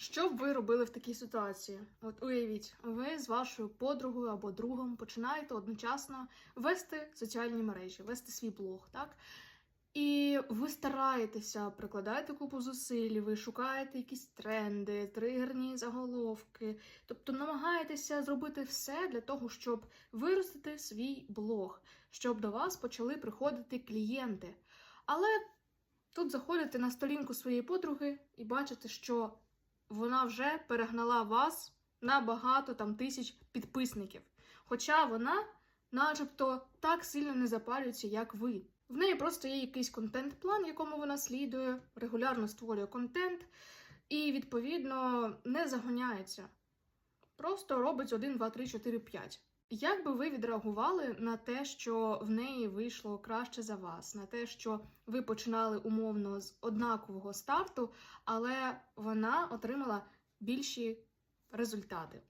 Що б ви робили в такій ситуації? От уявіть, ви з вашою подругою або другом починаєте одночасно вести соціальні мережі, вести свій блог, так? І ви стараєтеся, прикладаєте купу зусиль, ви шукаєте якісь тренди, тригерні заголовки, тобто намагаєтеся зробити все для того, щоб виростити свій блог, щоб до вас почали приходити клієнти. Але тут заходите на сторінку своєї подруги і бачите, що вона вже перегнала вас на багато там тисяч підписників. Хоча вона, начебто, так сильно не запалюється, як ви. В неї просто є якийсь контент-план, якому вона слідує, регулярно створює контент і, відповідно, не загоняється. Просто робить 1, 2, 3, 4, 5. Як би ви відреагували на те, що в неї вийшло краще за вас, на те, що ви починали умовно з однакового старту, але вона отримала більші результати?